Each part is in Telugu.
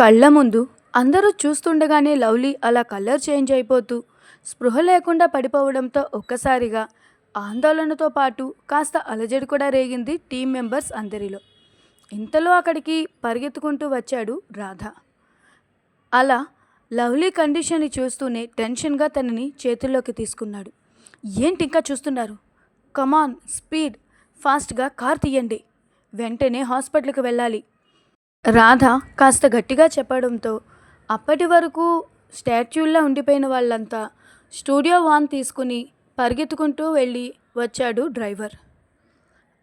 కళ్ళ ముందు అందరూ చూస్తుండగానే లవ్లీ అలా కలర్ చేంజ్ అయిపోతూ స్పృహ లేకుండా పడిపోవడంతో ఒక్కసారిగా ఆందోళనతో పాటు కాస్త అలజడి కూడా రేగింది టీం మెంబర్స్ అందరిలో. ఇంతలో అక్కడికి పరిగెత్తుకుంటూ వచ్చాడు రాధ. అలా లవ్లీ కండిషన్ని చూస్తూనే టెన్షన్గా తనని చేతుల్లోకి తీసుకున్నాడు. ఏంటి ఇంకా చూస్తున్నారు? కమాన్ స్పీడ్ ఫాస్ట్గా కార్ తీయండి. వెంటనే హాస్పిటల్కి వెళ్ళాలి. రాధ కాస్త గట్టిగా చెప్పడంతో అప్పటి వరకు స్టాచ్యూల్లో ఉండిపోయిన వాళ్ళంతా స్టూడియో వాన్ తీసుకుని పరిగెత్తుకుంటూ వెళ్ళి వచ్చాడు డ్రైవర్.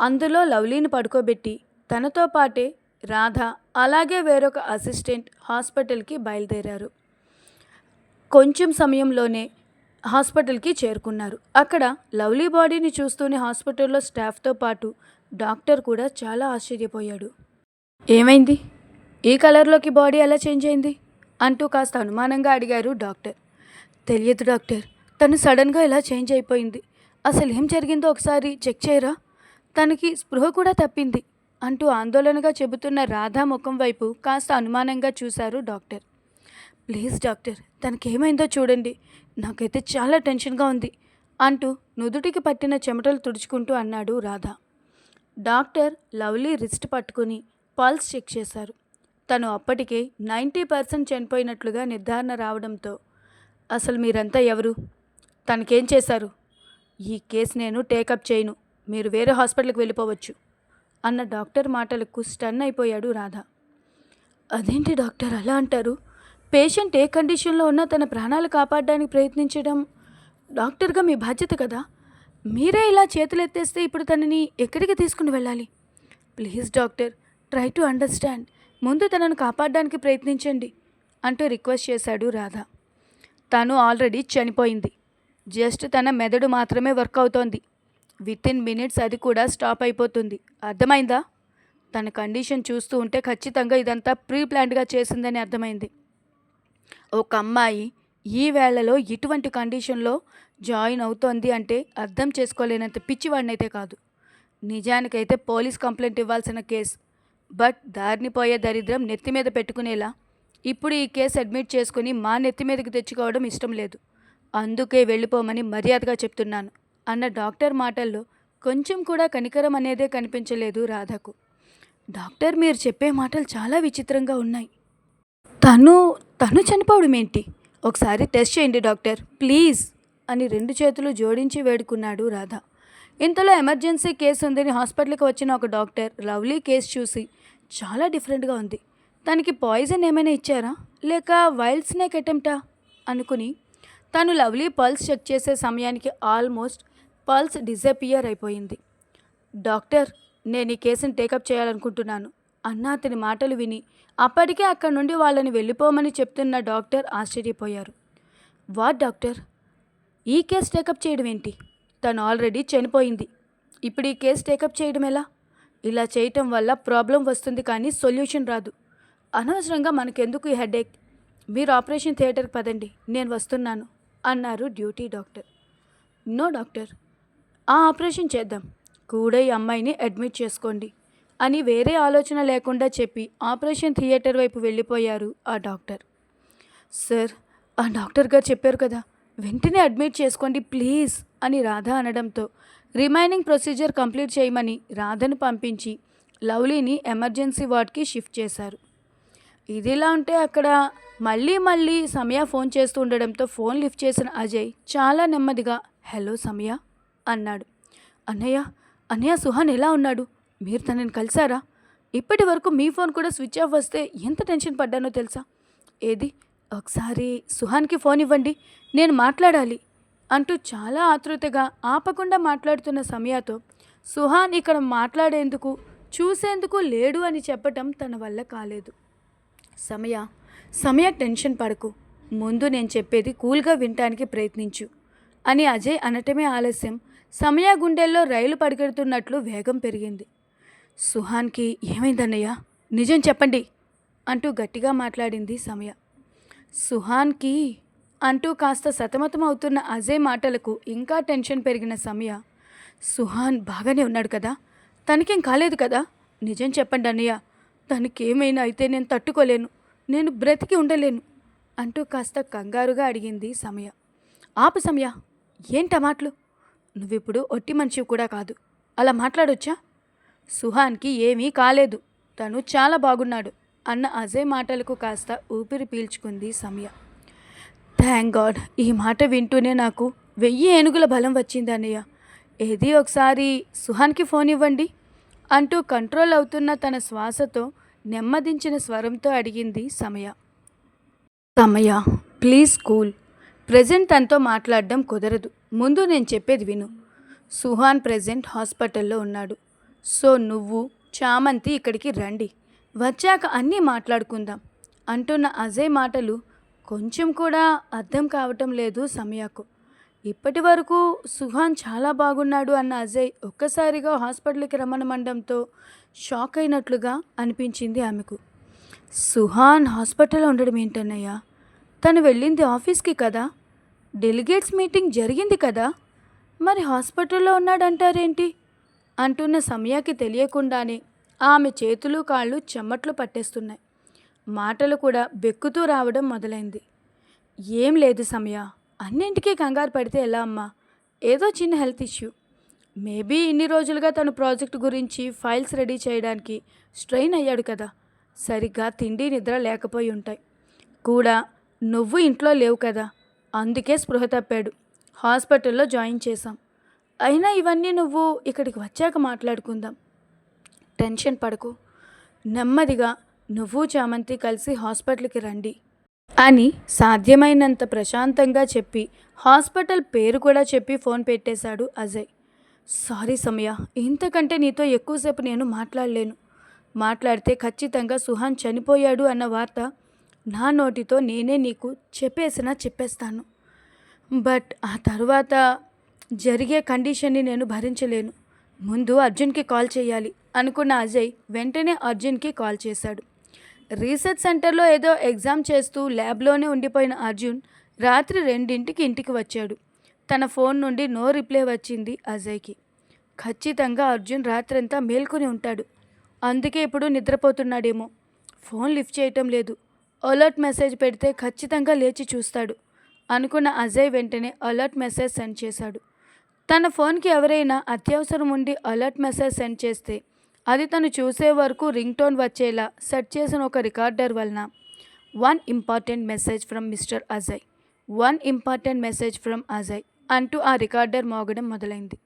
అందులో లవ్లీని పడుకోబెట్టి తనతో పాటే రాధ అలాగే వేరొక అసిస్టెంట్ హాస్పిటల్కి బయలుదేరారు. కొంచెం సమయంలోనే హాస్పిటల్కి చేరుకున్నారు. అక్కడ లవ్లీ బాడీని చూస్తూనే హాస్పిటల్లో స్టాఫ్తో పాటు డాక్టర్ కూడా చాలా ఆశ్చర్యపోయాడు. ఏమైంది? ఈ కలర్లోకి బాడీ ఎలా చేంజ్ అయింది? అంటూ కాస్త అనుమానంగా అడిగారు డాక్టర్. తెలియదు డాక్టర్ తను సడన్గా ఇలా చేంజ్ అయిపోయింది. అసలు ఏం జరిగిందో ఒకసారి చెక్ చేయరా? తనకి స్పృహ కూడా తప్పింది అంటూ ఆందోళనగా చెబుతున్న రాధా ముఖం వైపు కాస్త అనుమానంగా చూశారు డాక్టర్. ప్లీజ్ డాక్టర్ తనకి ఏమైందో చూడండి. నాకైతే చాలా టెన్షన్గా ఉంది అంటూ నుదుటికి పట్టిన చెమటలు తుడుచుకుంటూ అన్నాడు రాధా. డాక్టర్ లవ్లీ రిస్ట్ పట్టుకుని పల్స్ చెక్ చేశారు. తను అప్పటికే నైంటీ పర్సెంట్ చనిపోయినట్లుగా నిర్ధారణ రావడంతో అసలు మీరంతా ఎవరు? తనకేం చేశారు? ఈ కేసు నేను టేకప్ చేయను. మీరు వేరే హాస్పిటల్కి వెళ్ళిపోవచ్చు అన్న డాక్టర్ మాటలకు స్టన్ అయిపోయాడు రాధా. అదేంటి డాక్టర్ అలా అంటారు? పేషెంట్ ఏ కండిషన్లో ఉన్నా తన ప్రాణాలు కాపాడడానికి ప్రయత్నించడం డాక్టర్గా మీ బాధ్యత కదా. మీరే ఇలా చేతులు ఎత్తేస్తే ఇప్పుడు తనని ఎక్కడికి తీసుకుని వెళ్ళాలి? Please doctor try to understand. ముందు తనను కాపాడడానికి ప్రయత్నించండి అంటూ రిక్వెస్ట్ చేశాడు రాధా. తను ఆల్రెడీ చనిపోయింది. జస్ట్ తన మెదడు మాత్రమే వర్క్ అవుతోంది. విత్ ఇన్ మినిట్స్ అది కూడా స్టాప్ అయిపోతుంది. అర్థమైందా? తన కండిషన్ చూస్తూ ఉంటే ఖచ్చితంగా ఇదంతా ప్రీ ప్లాన్డ్గా చేసిందని అర్థమైంది. ఒక అమ్మాయి ఈ వేళలో ఇటువంటి కండిషన్లో జాయిన్ అవుతోంది అంటే అర్థం చేసుకోలేనంత పిచ్చివాడినైతే కాదు. నిజానికైతే పోలీస్ కంప్లైంట్ ఇవ్వాల్సిన కేసు. బట్ దారిని పోయే దరిద్రం నెత్తి మీద పెట్టుకునేలా. ఇప్పుడు ఈ కేసు అడ్మిట్ చేసుకుని మా నెత్తి మీదకి తెచ్చుకోవడం ఇష్టం లేదు. అందుకే వెళ్ళిపోమని మర్యాదగా చెప్తున్నాను అన్న డాక్టర్ మాటల్లో కొంచెం కూడా కనికరం అనేదే కనిపించలేదు రాధకు. డాక్టర్ మీరు చెప్పే మాటలు చాలా విచిత్రంగా ఉన్నాయి. తను తను చనిపోవడం ఏంటి? ఒకసారి టెస్ట్ చేయండి డాక్టర్ ప్లీజ్ అని రెండు చేతులు జోడించి వేడుకున్నాడు రాధ. ఇంతలో ఎమర్జెన్సీ కేసు ఉందని హాస్పిటల్కి వచ్చిన ఒక డాక్టర్ లవ్లీ కేసు చూసి చాలా డిఫరెంట్గా ఉంది. తనకి పాయిజన్ ఏమైనా ఇచ్చారా? లేక వైల్డ్ స్నేక్ అటెంప్టా? అనుకుని తను లవ్లీ పల్స్ చెక్ చేసే సమయానికి ఆల్మోస్ట్ పల్స్ డిజపియర్ అయిపోయింది. డాక్టర్ నేను ఈ కేసుని టేకప్ చేయాలనుకుంటున్నాను అన్న అతని మాటలు విని అప్పటికే అక్కడి నుండి వాళ్ళని వెళ్ళిపోమని చెప్తున్న డాక్టర్ ఆశ్చర్యపోయారు. What doctor? ఈ కేసు టేకప్ చేయడం ఏంటి తను ఆల్రెడీ చనిపోయింది. ఇప్పుడు ఈ కేసు టేకప్ చేయడం ఎలా ఇలా చేయటం వల్ల ప్రాబ్లం వస్తుంది కానీ సొల్యూషన్ రాదు. అనవసరంగా మనకెందుకు ఈ హెడేక్? మీరు ఆపరేషన్ థియేటర్కి పదండి నేను వస్తున్నాను అన్నారు డ్యూటీ డాక్టర్. నో డాక్టర్ ఆ ఆపరేషన్ చేద్దాం కూడా ఈ అమ్మాయిని అడ్మిట్ చేసుకోండి అని వేరే ఆలోచన లేకుండా చెప్పి ఆపరేషన్ థియేటర్ వైపు వెళ్ళిపోయారు ఆ డాక్టర్. సార్ ఆ డాక్టర్ గారు చెప్పారు కదా వెంటనే అడ్మిట్ చేసుకోండి ప్లీజ్ అని రాధ అనడంతో రిమైనింగ్ ప్రొసీజర్ కంప్లీట్ చేయమని రాధను పంపించి లవ్లీని ఎమర్జెన్సీ వార్డ్కి షిఫ్ట్ చేశారు. ఇదిలా ఉంటే అక్కడ మళ్ళీ మళ్ళీ సమయ ఫోన్ చేస్తూ ఉండడంతో ఫోన్ లిఫ్ట్ చేసిన అజయ్ చాలా నెమ్మదిగా హలో సమయ అన్నాడు. అన్నయ్య అన్నయ్య సుహాన్ ఎలా ఉన్నాడు? మీరు తనని కలిసారా? ఇప్పటి వరకు మీ ఫోన్ కూడా స్విచ్ ఆఫ్ వస్తే ఎంత టెన్షన్ పడ్డానో తెలుసా? ఏది? ఒకసారి సుహాన్కి ఫోన్ ఇవ్వండి నేను మాట్లాడాలి అంటూ చాలా ఆతృతగా ఆపకుండా మాట్లాడుతున్న సమయాతో సుహాన్ ఇక్కడ మాట్లాడేందుకు చూసేందుకు లేడు అని చెప్పటం తన వల్ల కాలేదు. సమయ సమయ టెన్షన్ పడకు. ముందు నేను చెప్పేది కూల్గా వినటానికి ప్రయత్నించు అని అజయ్ అనటమే ఆలస్యం. సమయ గుండెల్లో రైలు పరిగెడుతున్నట్లు వేగం పెరిగింది. సుహాన్కి ఏమైందన్నయ్య? నిజం చెప్పండి అంటూ గట్టిగా మాట్లాడింది సమయ. సుహాన్కి అంటూ కాస్త సతమతం అవుతున్న అజయ్ మాటలకు ఇంకా టెన్షన్ పెరిగిన సమయ సుహాన్ బాగానే ఉన్నాడు కదా? తనకేం కాలేదు కదా? నిజం చెప్పండి అన్నయ్య తనకేమైనా అయితే నేను తట్టుకోలేను నేను బ్రతికి ఉండలేను అంటూ కాస్త కంగారుగా అడిగింది సమయ. ఆపు సమయ ఏంటా మాటలు? నువ్విప్పుడు ఒట్టి మనిషి కూడా కాదు అలా మాట్లాడొచ్చా? సుహాన్కి ఏమీ కాలేదు తను చాలా బాగున్నాడు అన్న అజయ్ మాటలకు కాస్త ఊపిరి పీల్చుకుంది సమయ. థ్యాంక్ గాడ్ ఈ మాట వింటూనే నాకు వెయ్యి ఏనుగుల బలం వచ్చింది అన్నయ్య. ఏది ఒకసారి సుహాన్కి ఫోన్ ఇవ్వండి అంటూ కంట్రోల్ అవుతున్న తన శ్వాసతో నెమ్మదించిన స్వరంతో అడిగింది సమయ. సమయ ప్లీజ్ కూల్. ప్రజెంట్ తనతో మాట్లాడడం కుదరదు. ముందు నేను చెప్పేది విను. సుహాన్ ప్రజెంట్ హాస్పిటల్లో ఉన్నాడు. సో నువ్వు చామంతి ఇక్కడికి రండి. వచ్చాక అన్నీ మాట్లాడుకుందాం అంటున్న అజయ్ మాటలు కొంచెం కూడా అర్థం కావటం లేదు సమయకు. ఇప్పటి వరకు సుహాన్ చాలా బాగున్నాడు అన్న అజయ్ ఒక్కసారిగా హాస్పిటల్కి రమ్మనమండంతో షాక్ అయినట్లుగా అనిపించింది ఆమెకు. సుహాన్ హాస్పిటల్లో ఉండడం ఏంటన్నయ్యా? తను వెళ్ళింది ఆఫీస్కి కదా? డెలిగేట్స్ మీటింగ్ జరిగింది కదా? మరి హాస్పిటల్లో ఉన్నాడంటారేంటి? అంటున్న సమయాకి తెలియకుండానే ఆమె చేతులు కాళ్ళు చెమ్మట్లు పట్టేస్తున్నాయి. మాటలు కూడా బెక్కుతూ రావడం మొదలైంది. ఏం లేదు సమయ అన్నింటికీ కంగారు పడితే ఎలా అమ్మా? ఏదో చిన్న హెల్త్ ఇష్యూ. మేబీ ఇన్ని రోజులుగా తను ప్రాజెక్ట్ గురించి ఫైల్స్ రెడీ చేయడానికి స్ట్రెయిన్ అయ్యాడు కదా. సరిగ్గా తిండి నిద్ర లేకపోయి ఉంటాయి. కూడా నువ్వు ఇంట్లో లేవు కదా. అందుకే స్పృహ తప్పాడు. హాస్పిటల్లో జాయిన్ చేశాం. అయినా ఇవన్నీ నువ్వు ఇక్కడికి వచ్చాక మాట్లాడుకుందాం. టెన్షన్ పడకు. నెమ్మదిగా నువ్వు చామంతి కలిసి హాస్పిటల్కి రండి. అని సాధ్యమైనంత ప్రశాంతంగా చెప్పి హాస్పిటల్ పేరు కూడా చెప్పి ఫోన్ పెట్టేశాడు అజయ్. సారీ సమయ ఇంతకంటే నీతో ఎక్కువసేపు నేను మాట్లాడలేను. మాట్లాడితే ఖచ్చితంగా సుహాన్ చనిపోయాడు అన్న వార్త నా నోటితో నేనే నీకు చెప్పేసినా చెప్పేస్తాను. బట్ ఆ తర్వాత జరిగే కండిషన్ని నేను భరించలేను. ముందు అర్జున్కి కాల్ చేయాలి అనుకున్న అజయ్ వెంటనే అర్జున్కి కాల్ చేశాడు. రీసెర్చ్ సెంటర్లో ఏదో ఎగ్జామ్ చేస్తూ ల్యాబ్లోనే ఉండిపోయిన అర్జున్ రాత్రి రెండింటికి ఇంటికి వచ్చాడు. తన ఫోన్ నుండి నో రిప్లై వచ్చింది అజయ్కి. ఖచ్చితంగా అర్జున్ రాత్రంతా మేల్కొని ఉంటాడు. అందుకే ఇప్పుడు నిద్రపోతున్నాడేమో. ఫోన్ లిఫ్ట్ చేయటం లేదు. అలర్ట్ మెసేజ్ పెడితే ఖచ్చితంగా లేచి చూస్తాడు. అనుకున్న అజయ్ వెంటనే అలర్ట్ మెసేజ్ సెండ్ చేశాడు. తన ఫోన్కి ఎవరైనా అత్యవసరం ఉండి అలర్ట్ మెసేజ్ సెండ్ చేస్తే అది తను చూసే వరకు రింగ్ టోన్ వచ్చేలా సెట్ చేసిన ఒక రికార్డర్ వలన. One important message from mister Ajay one important message from Ajay అంటూ ఆ రికార్డర్ మోగడం మొదలైంది.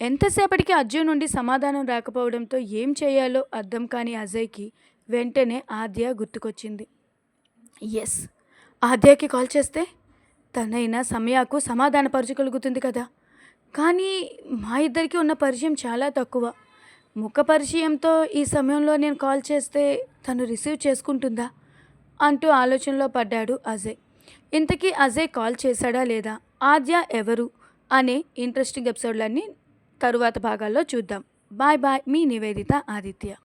ఎంతసేపటికి అర్జున్ నుండి సమాధానం రాకపోవడంతో ఏం చేయాలో అర్థం కాని అజయ్కి వెంటనే ఆద్య గుర్తుకొచ్చింది. ఎస్ ఆద్యకి కాల్ చేస్తే తనైనా సమయాకు సమాధానపరచగలుగుతుంది కదా. కానీ మా ఇద్దరికి ఉన్న పరిచయం చాలా తక్కువ. ముఖ పరిచయంతో ఈ సమయంలో నేను కాల్ చేస్తే తను రిసీవ్ చేసుకుంటుందా అంటూ ఆలోచనలో పడ్డాడు అజయ్. ఇంతకీ అజయ్ కాల్ చేశాడా లేదా? ఆద్య ఎవరు? అనే ఇంట్రెస్టింగ్ ఎపిసోడ్లన్నీ తరువాత భాగాల్లో చూద్దాం. బాయ్ బాయ్ మీ నివేదిత ఆదిత్య.